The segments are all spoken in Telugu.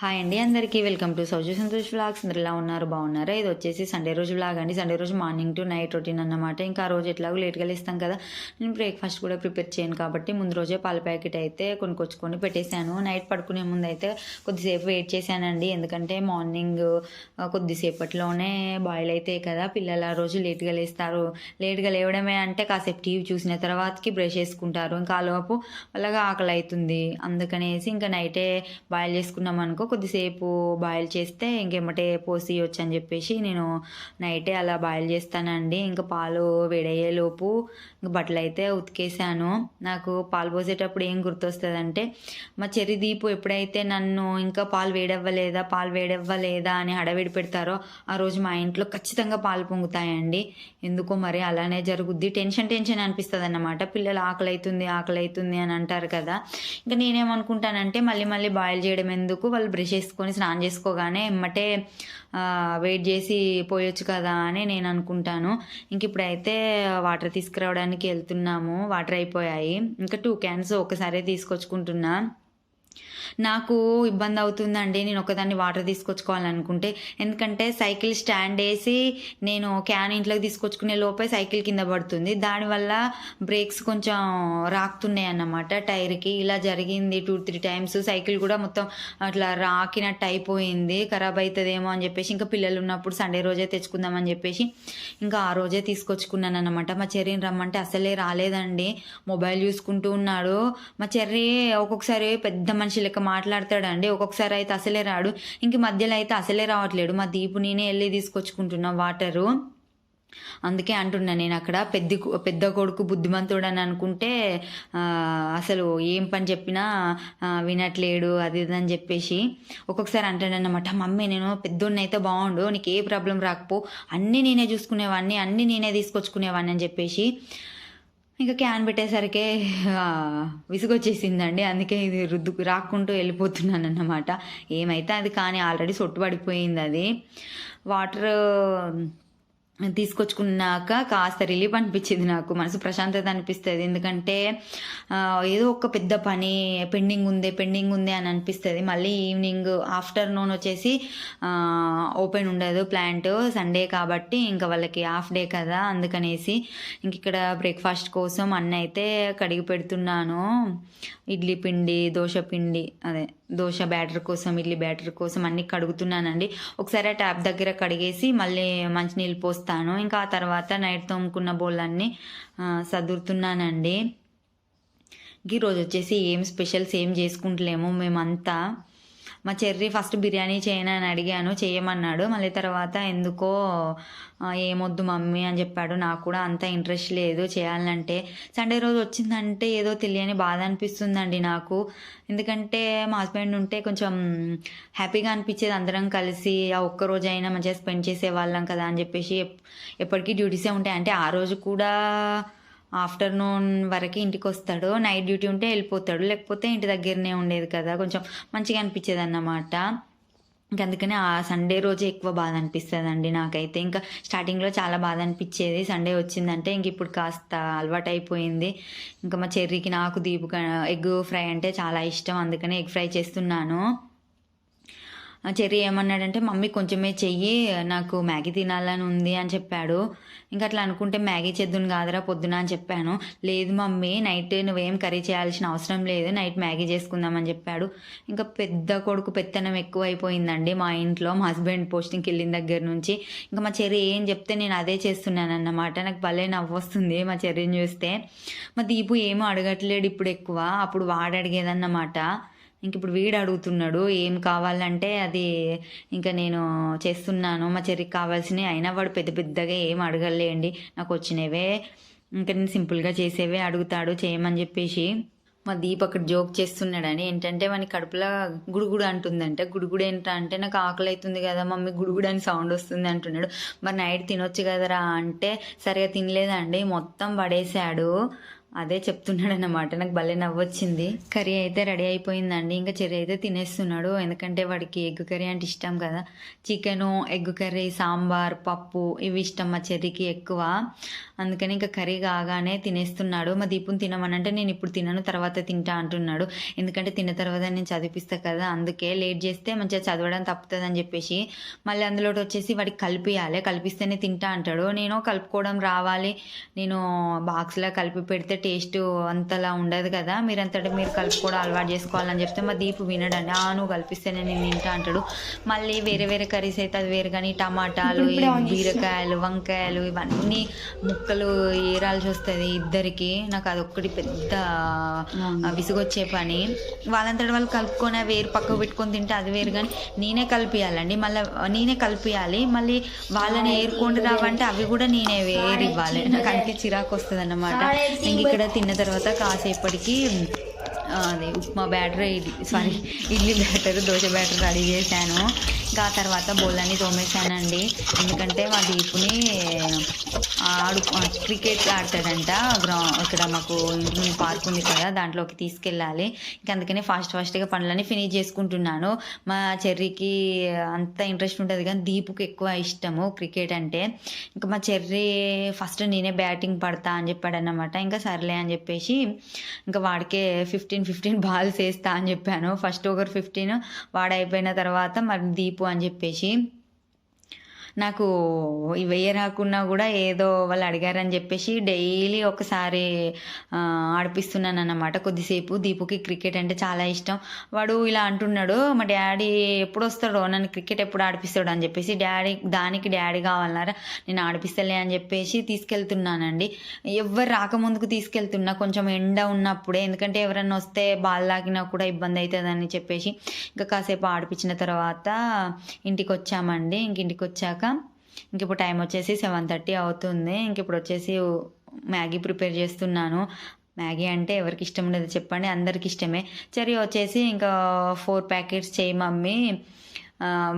హాయ్ అండి అందరికీ. Welcome to Sauju Santosh vlogs. అందరు ఎలా ఉన్నారు? బాగున్నారా? ఇది వచ్చేసి సండే రోజు వ్లాగ్ అండి. సండే రోజు మార్నింగ్ టు నైట్ రొటీన్ అన్నమాట. ఇంకా ఆ రోజు ఎట్లాగో లేట్గా లేస్తాం కదా. నేను బ్రేక్ఫాస్ట్ కూడా ప్రిపేర్ చేయను కాబట్టి ముందు రోజే పాల ప్యాకెట్ అయితే కొనుక్కొచ్చుకొని పెట్టేశాను. నైట్ పడుకునే ముందు అయితే కొద్దిసేపు వెయిట్ చేశానండి. ఎందుకంటే మార్నింగ్ కొద్దిసేపట్లోనే బాయిల్ అయితే కదా. పిల్లలు ఆ రోజు లేట్గా లేస్తారు. లేట్గా లేవడమే అంటే కాసేపు టీవీ చూసిన తర్వాతకి బ్రష్ చేసుకుంటారు. ఇంకా ఆలోపు అలాగా ఆకలి అవుతుంది అందుకనేసి ఇంకా నైటే బాయిల్ చేసుకున్నాం అనుకో కొద్దిసేపు బాయిల్ చేస్తే ఇంకెమ్మటే పోసి వచ్చు అని చెప్పేసి నేను నైటే అలా బాయిల్ చేస్తానండి. ఇంకా పాలు వేడయ్యేలోపు ఇంక బట్టలు అయితే ఉతికేసాను. నాకు పాలు పోసేటప్పుడు ఏం గుర్తొస్తుందంటే మా చెరి దీపు ఎప్పుడైతే నన్ను ఇంకా పాలు వేడవ్వలేదా పాలు వేడవ్వలేదా అని హడవిడి పెడతారో ఆ రోజు మా ఇంట్లో ఖచ్చితంగా పాలు పొంగుతాయండి. ఎందుకో మరి అలానే జరుగుద్ది. టెన్షన్ టెన్షన్ అనిపిస్తుంది అన్నమాట పిల్లలు ఆకలి అవుతుంది ఆకలి అవుతుంది అని అంటారు కదా. ఇంకా నేనేమనుకుంటానంటే మళ్ళీ మళ్ళీ బాయిల్ చేయడం ఎందుకు? వాళ్ళు బ్రష్ చేసుకొని స్నానం చేసుకోగానే ఎమ్మటే వెయిట్ చేసి పోయొచ్చు కదా అని నేను అనుకుంటాను. ఇంక ఇప్పుడైతే వాటర్ తీసుకురావడానికి వెళ్తున్నాము. వాటర్ అయిపోయాయి. ఇంకా టూ క్యాన్స్ ఒకసారి తీసుకొచ్చుకుంటున్నా. నాకు ఇబ్బంది అవుతుందండి. నేను ఒకదాన్ని వాటర్ తీసుకొచ్చుకోవాలనుకుంటే. ఎందుకంటే సైకిల్ స్టాండ్ వేసి నేను క్యాన్ ఇంట్లోకి తీసుకొచ్చుకునే లోపే సైకిల్ కింద పడుతుంది. దానివల్ల బ్రేక్స్ కొంచెం రాకుతున్నాయి అన్నమాట టైర్కి ఇలా జరిగింది టూ త్రీ టైమ్స్. సైకిల్ కూడా మొత్తం అట్లా రాకినట్టు అయిపోయింది. ఖరాబ్ అవుతుందేమో అని చెప్పేసి ఇంకా పిల్లలు ఉన్నప్పుడు సండే రోజే తెచ్చుకుందామని చెప్పేసి ఇంకా ఆ రోజే తీసుకొచ్చుకున్నాను అనమాట మా చెర్రీని రమ్మంటే అసలే రాలేదండి. మొబైల్ చూసుకుంటూ ఉన్నాడు. మా చెర్రీ ఒక్కొక్కసారి పెద్ద మనిషి లెక్క మాట్లాడతాడండి. ఒక్కొక్కసారి అయితే అసలే రాడు. ఇంక మధ్యలో అయితే అసలే రావట్లేడు. మా దీపు నేనే వెళ్ళి తీసుకొచ్చుకుంటున్నా వాటరు. అందుకే అంటున్నా నేను అక్కడ. పెద్ద పెద్ద కొడుకు బుద్ధిమంతుడు అని అనుకుంటే అసలు ఏం పని చెప్పినా వినట్లేడు. అది ఇది అని చెప్పేసి ఒక్కొక్కసారి అంటాడన్నమాట మమ్మీ నేను పెద్దోడిని అయితే బాగుండు. నీకు ఏ ప్రాబ్లం రాకపో. అన్నీ నేనే చూసుకునేవాడిని అన్నీ నేనే తీసుకొచ్చుకునేవాడిని అని చెప్పేసి ఇంకా క్యాన్ పెట్టేసరికే విసుగొచ్చేసిందండి. అందుకే ఇది రుద్దు రాకుంటూ వెళ్ళిపోతున్నాను అన్నమాట ఏమైతే అది కానీ ఆల్రెడీ సొట్టు పడిపోయింది అది. వాటర్ తీసుకొచ్చుకున్నాక కాస్త రిలీఫ్ అనిపించింది నాకు. మనసు ప్రశాంతత అనిపిస్తుంది. ఎందుకంటే ఏదో ఒక పెద్ద పని పెండింగ్ ఉంది పెండింగ్ ఉంది అని అనిపిస్తుంది. మళ్ళీ ఈవినింగ్ ఆఫ్టర్నూన్ వచ్చేసి ఓపెన్ ఉండదు ప్లాంట్. సండే కాబట్టి ఇంకా వాళ్ళకి హాఫ్ డే కదా అందుకనేసి ఇంక ఇక్కడ బ్రేక్ఫాస్ట్ కోసం అన్న అయితే కడిగి పెడుతున్నాను. ఇడ్లీ పిండి దోశ పిండి అదే దోశ బ్యాటర్ కోసం ఇడ్లీ బ్యాటర్ కోసం అన్ని కడుగుతున్నానండి. ఒకసారి ఆ ట్యాప్ దగ్గర కడిగేసి మళ్ళీ మంచినీళ్ళు పోస్తాను ఇంకా ఆ తర్వాత నైట్ తోముకున్న బోళ్ళన్నీ ఆ, సదురుతున్నానండి. ఈరోజు వచ్చేసి ఏం స్పెషల్స్ ఏం చేసుకుంటలేము మేమంతా. మా చెర్రీ ఫస్ట్ బిర్యానీ చేయను అని అడిగాను చేయమన్నాడు. మళ్ళీ తర్వాత ఎందుకో ఏమొద్దు మమ్మీ అని చెప్పాడు. నాకు కూడా అంత ఇంట్రెస్ట్ లేదు చేయాలంటే. సండే రోజు వచ్చిందంటే ఏదో తెలియని బాధ అనిపిస్తుందండి నాకు. ఎందుకంటే మా హస్బెండ్ ఉంటే కొంచెం హ్యాపీగా అనిపించేది అందరం కలిసి ఆ ఒక్క రోజు అయినా మంచిగా స్పెండ్ చేసే వాళ్ళం కదా అని చెప్పేసి ఎప్పటికీ డ్యూటీసే ఉంటాయి. అంటే ఆ రోజు కూడా ఆఫ్టర్నూన్ వరకు ఇంటికి వస్తాడు నైట్ డ్యూటీ ఉంటే వెళ్ళిపోతాడు. లేకపోతే ఇంటి దగ్గరనే ఉండేది కదా. కొంచెం మంచిగా అనిపించేది అన్నమాట ఇంక అందుకనే ఆ సండే రోజే ఎక్కువ బాధ అనిపిస్తుంది అండి నాకైతే. ఇంకా స్టార్టింగ్లో చాలా బాధ అనిపించేది. సండే వచ్చిందంటే ఇంక ఇప్పుడు కాస్త అలవాటు అయిపోయింది ఇంకా మా చెర్రీకి నాకు దీపు ఎగ్ ఫ్రై అంటే చాలా ఇష్టం. అందుకనే ఎగ్ ఫ్రై చేస్తున్నాను. చెర్రీ ఏమన్నాడంటే మమ్మీ కొంచెమే చెయ్యి నాకు మ్యాగీ తినాలని ఉంది అని చెప్పాడు. ఇంకా అట్లా అనుకుంటే మ్యాగీ చేద్దును కాదురా పొద్దున అని చెప్పాను. లేదు మమ్మీ నైట్ నువ్వేం కర్రీ చేయాల్సిన అవసరం లేదు నైట్ మ్యాగీ చేసుకుందామని చెప్పాడు. ఇంకా పెద్ద కొడుకు పెత్తనం ఎక్కువ అయిపోయిందండి మా ఇంట్లో మా హస్బెండ్ పోస్టింగ్కి వెళ్ళిన దగ్గర నుంచి. ఇంకా మా చెర్రీ ఏం చెప్తే నేను అదే చేస్తున్నాను అన్నమాట నాకు భలే నవ్వు వస్తుంది మా చెర్రీని చూస్తే. మా దీపు ఏమో అడగట్లేడు ఇప్పుడు ఎక్కువ అప్పుడు వాడు అడిగేదన్నమాట. ఇంక ఇప్పుడు వీడు అడుగుతున్నాడు ఏం కావాలంటే అది ఇంకా నేను చేస్తున్నాను మా చెర్రికి కావాల్సినవి. అయినా వాడు పెద్ద పెద్దగా ఏం అడగలేండి. నాకు వచ్చినవే ఇంకా నేను సింపుల్గా చేసేవే అడుగుతాడు చేయమని చెప్పేసి. మా దీప్ అక్కడ జోక్ చేస్తున్నాడని. ఏంటంటే వాని కడుపులో గుడుగుడు అంటుందంటే. గుడుగుడు ఏంటా అంటే నాకు ఆకలి అవుతుంది కదా మమ్మీ గుడుగుడు అని సౌండ్ వస్తుంది అంటున్నాడు. మరి నైట్ తినొచ్చు కదరా అంటే సరిగా తినలేదండి మొత్తం పడేశాడు. అదే చెప్తున్నాడు అన్నమాట నాకు భలే నవ్వొచ్చింది. కర్రీ అయితే రెడీ అయిపోయిందండి. ఇంకా చెర్రీ అయితే తినేస్తున్నాడు. ఎందుకంటే వాడికి ఎగ్ కర్రీ అంటే ఇష్టం కదా. చికెను ఎగ్ కర్రీ సాంబార్ పప్పు ఇవి ఇష్టం మా చెర్రీకి ఎక్కువ. అందుకని ఇంకా కర్రీ కాగానే తినేస్తున్నాడు. మా దీపుని తినమనంటే నేను ఇప్పుడు తినను తర్వాత తింటా అంటున్నాడు. ఎందుకంటే తిన్న తర్వాత నేను చదివిపిస్తా కదా. అందుకే లేట్ చేస్తే మంచిగా చదవడం తప్పుతుందని చెప్పేసి మళ్ళీ అందులో వచ్చేసి వాడికి కలిపియాలి. కలిపిస్తేనే తింటా అంటాడు. నేను కలుపుకోవడం రావాలి. నేను బాక్స్లో కలిపి పెడితే టేస్ట్ అంతలా ఉండదు కదా. మీరంతటా మీరు కలుపుకోవడం అలవాటు చేసుకోవాలని చెప్తే మా దీపు వినడండి. ఆ నువ్వు కలిపిస్తేనే నేను తింటా అంటాడు. మళ్ళీ వేరే వేరే కర్రీస్ అయితే అది వేరు కానీ టమాటాలు బీరకాయలు వంకాయలు ఇవన్నీ ముక్కలు ఏరాల్సి వస్తుంది ఇద్దరికి. నాకు అదొక్కటి పెద్ద విసుగొచ్చే పని. వాళ్ళంతటి వాళ్ళు కలుపుకొని వేరు పక్కకు పెట్టుకొని తింటే అది వేరు కానీ నేనే కలిపియాలండి. మళ్ళీ నేనే కలిపియాలి. మళ్ళీ వాళ్ళని ఏరుకోండి రావంటే అవి కూడా నేనే వేరు ఇవ్వాలి. నాకు అందుకే చిరాకు వస్తుంది అన్నమాట ఇంక ఇక్కడ తిన్న తర్వాత కాసేపటికి అది upma batter idli sorry idli batter dosa batter ready చేశాను. ఇంకా ఆ తర్వాత బోళ్ళని తోమేశానండి. ఎందుకంటే మా దీపుని ఆడు క్రికెట్ ఆడతాడంట. గ్రౌ ఇక్కడ మాకు ఇంటి ముందు పార్క్ ఉంది కదా దాంట్లోకి తీసుకెళ్ళాలి. ఇంకా అందుకనే ఫాస్ట్ ఫాస్ట్గా పనులన్నీ ఫినిష్ చేసుకుంటున్నాను. మా చెర్రీకి అంత ఇంట్రెస్ట్ ఉంటుంది కానీ దీపుకి ఎక్కువ ఇష్టము క్రికెట్ అంటే. ఇంకా మా చెర్రీ ఫస్ట్ నేనే బ్యాటింగ్ పడతా అని చెప్పాడు ఇంకా సర్లే అని చెప్పేసి ఇంకా వాడికే ఫిఫ్టీన్ ఫిఫ్టీన్ బాల్స్ వేస్తా అని చెప్పాను. ఫస్ట్ ఒకరు ఫిఫ్టీన్ వాడైపోయిన తర్వాత మరి దీపు అని చెప్పేసి నాకు వేయరాకున్నా రాకున్నా కూడా ఏదో వాళ్ళు అడిగారని చెప్పేసి డైలీ ఒకసారి ఆడిపిస్తున్నాను అన్నమాట కొద్దిసేపు దీపుకి క్రికెట్ అంటే చాలా ఇష్టం. వాడు ఇలా అంటున్నాడు మా డాడీ ఎప్పుడు వస్తాడో నన్ను క్రికెట్ ఎప్పుడు ఆడిపిస్తాడు? అని చెప్పేసి డాడీ దానికి డాడీ కావాలన్నారా? నేను ఆడిపిస్తలే అని చెప్పేసి తీసుకెళ్తున్నానండి. ఎవరు రాకముందుకు తీసుకెళ్తున్నా కొంచెం ఎండ ఉన్నప్పుడే. ఎందుకంటే ఎవరన్నా వస్తే బాల్ తాకినా కూడా ఇబ్బంది అవుతుందని చెప్పేసి ఇంకా కాసేపు ఆడిపించిన తర్వాత ఇంటికి వచ్చామండి ఇంక ఇంటికి వచ్చాక ఇంక ఇప్పుడు టైం వచ్చేసి సెవెన్ థర్టీ అవుతుంది. ఇంక ఇప్పుడు వచ్చేసి మ్యాగీ ప్రిపేర్ చేస్తున్నాను. మ్యాగీ అంటే ఎవరికి ఇష్టం లేదు చెప్పండి. అందరికి ఇష్టమే. సరే వచ్చేసి ఇంకా ఫోర్ ప్యాకెట్స్ చేయి మమ్మీ.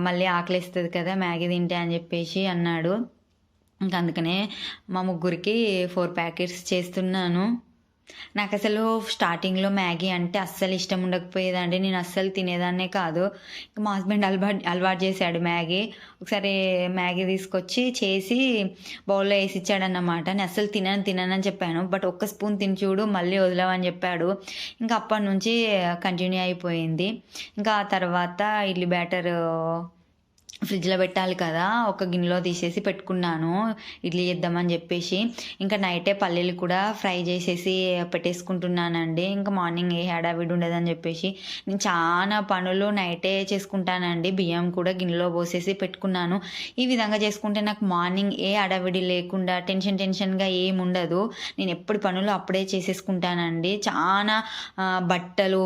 మళ్ళీ ఆకలిస్తుంది కదా మ్యాగీ తింటే అని చెప్పేసి అన్నాడు. ఇంకా అందుకనే మా ముగ్గురికి ఫోర్ ప్యాకెట్స్ చేస్తున్నాను. నాకు అసలు స్టార్టింగ్లో మ్యాగీ అంటే అస్సలు ఇష్టం ఉండకపోయేదండి. నేను అస్సలు తినేదాన్నే కాదు. ఇంకా మా హస్బెండ్ అలవాటు అలవాటు చేశాడు మ్యాగీ. ఒకసారి మ్యాగీ తీసుకొచ్చి చేసి బౌల్లో వేసి ఇచ్చాడన్నమాట నేను అస్సలు తినను తినను అని చెప్పాను. బట్ ఒక్క స్పూన్ తిని చూడు మళ్ళీ వదిలేవని చెప్పాడు. ఇంకా అప్పటి నుంచి కంటిన్యూ అయిపోయింది. ఇంకా ఆ తర్వాత ఇడ్లీ బ్యాటర్ ఫ్రిడ్జ్లో పెట్టాలి కదా ఒక గిన్నెలో తీసేసి పెట్టుకున్నాను ఇడ్లీ చేద్దామని చెప్పేసి. ఇంకా నైటే పల్లీలు కూడా ఫ్రై చేసేసి పెట్టేసుకుంటున్నానండి. ఇంకా మార్నింగ్ ఏ హడావిడి ఉండదని చెప్పేసి. నేను చాలా పనులు నైటే చేసుకుంటానండి. బియ్యం కూడా గిన్నెలో పోసేసి పెట్టుకున్నాను. ఈ విధంగా చేసుకుంటే నాకు మార్నింగ్ ఏ హడావిడి లేకుండా టెన్షన్ టెన్షన్గా ఏముండదు ఉండదు. నేను ఎప్పుడు పనులు అప్పుడే చేసేసుకుంటానండి. చాలా బట్టలు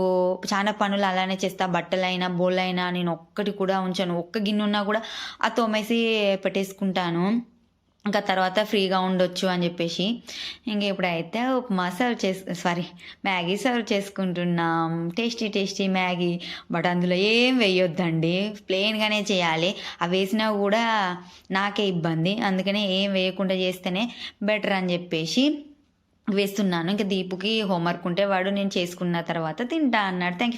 చాలా పనులు అలానే చేస్తా. బట్టలైనా బోళ్ళైనా నేను ఒక్కటి కూడా ఉంచాను. ఒక్క గిన్నె ఉన్నా కూడా ఆ తోమేసి పెట్టేసుకుంటాను. ఇంకా తర్వాత ఫ్రీగా ఉండొచ్చు అని చెప్పేసి. ఇంక ఇప్పుడైతే ఉప్మా సర్వ్ చేసు సారీ మ్యాగీ సర్వ్ చేసుకుంటున్నాం. Tasty tasty Maggi. బట్ అందులో ఏం వేయొద్దండి. ప్లెయిన్గానే చేయాలి. అవి వేసినా కూడా నాకే ఇబ్బంది. అందుకనే ఏం వేయకుండా చేస్తేనే బెటర్ అని చెప్పేసి వేస్తున్నాను. ఇంకా దీపుకి హోంవర్క్ ఉంటే వాడు నేను చేసుకున్న తర్వాత తింటా అన్నాడు. థ్యాంక్